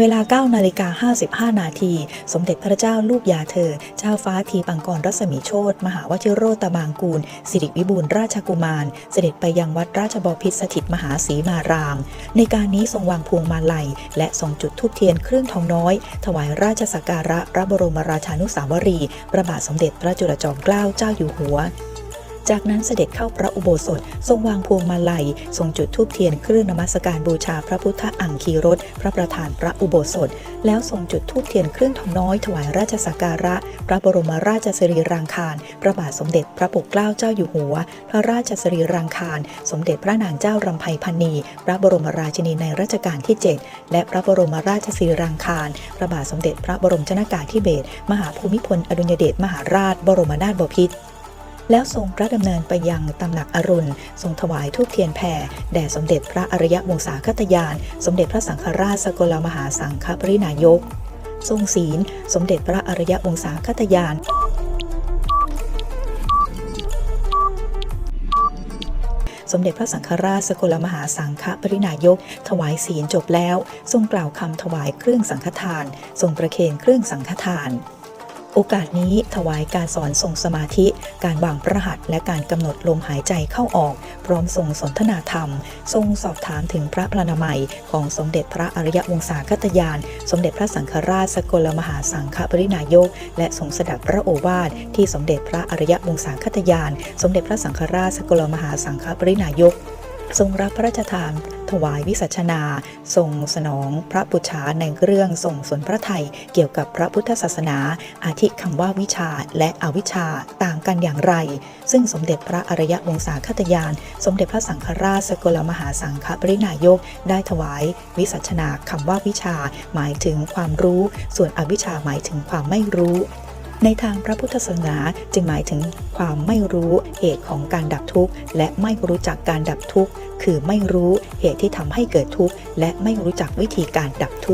เวลา9นาฬิกา55 นาที สมเด็จพระเจ้าลูกยาเธอ เจ้าฟ้าทีปังกรรัศมีโชตมหาวชิโรตบางกูล สิริวิบูลราชกุมาร เสด็จไปยังวัดราชบพิตรสถิตมหาศรีมาราม ในการนี้ทรงวางพวงมาลัย และทรงจุดธูปเทียนเครื่องทองน้อย ถวายราชสักการะพระบรมราชานุสาวรี พระบาทสมเด็จพระจุลจอมเกล้าเจ้าอยู่หัว จากนั้นเสด็จเข้าพระอุโบสถ ทรงวางพวงมาลัย ทรงจุดธูปเทียนเครื่องนมัสการบูชาพระพุทธอังคีรสพระประธานพระอุโบสถ แล้วทรงจุดธูปเทียนเครื่องทองน้อยถวายราชสักการะ พระบรมราชสรีรางคาร พระบาทสมเด็จพระปกเกล้าเจ้าอยู่หัว พระราชสรีรางคาร สมเด็จพระนางเจ้ารำไพพรรณี พระบรมราชินีในรัชกาลที่ 7 และพระบรมราชสรีรางคาร พระบาทสมเด็จพระบรมชนากาธิเบศรมหาภูมิพลอดุลยเดชมหาราช บรมนาถบพิตร แล้วทรงพระดำเนินไปยังตำหนักอรุณ ทรงถวายทูปเทียนแผ่แด่สมเด็จพระอริยวงศาคตยาน สมเด็จพระสังฆราชสกลมหาสังฆปรินายก ทรงศีล สมเด็จพระอริยวงศาคตยานสมเด็จพระสังฆราชสกลมหาสังฆปรินายก ถวายศีลจบแล้ว ทรงกล่าวคำถวายเครื่องสังฆทาน ทรงประเคนเครื่องสังฆทาน โอกาสนี้ถวายการสอนทรงสมาธิ การวางประหัตและการกำหนดลมหายใจเข้าออก พร้อมทรงสนทนาธรรม ทรงสอบถามถึงพระพลานามัย ของสมเด็จพระอริยวงศาคตยาน สมเด็จพระสังฆราชสกลมหาสังฆปรินายก และทรงสดับพระโอวาทที่สมเด็จพระอริยวงศาคตยาน สมเด็จพระสังฆราชสกลมหาสังฆปรินายก ทรงรับพระราชทานถวายวิสัชนาทรงสนองพระบุชาในเรื่องทรงสนพระไทยเกี่ยวกับพระพุทธศาสนา อาทิคำว่าวิชาและอวิชาต่างกันอย่างไร ซึ่งสมเด็จพระอริยวงศาคตยาน สมเด็จพระสังฆราชสกลมหาสังฆปรินายก ได้ถวายวิสัชนาคำว่าวิชา หมายถึงความรู้ ส่วนอวิชาหมายถึงความไม่รู้ ในทางพระพุทธศาสนาจึงหมายถึงความไม่รู้เหตุของการดับทุกข์ และไม่รู้จักการดับทุกข์ คือไม่รู้เหตุที่ทำให้เกิดทุกข์ และไม่รู้จักวิธีการดับทุกข์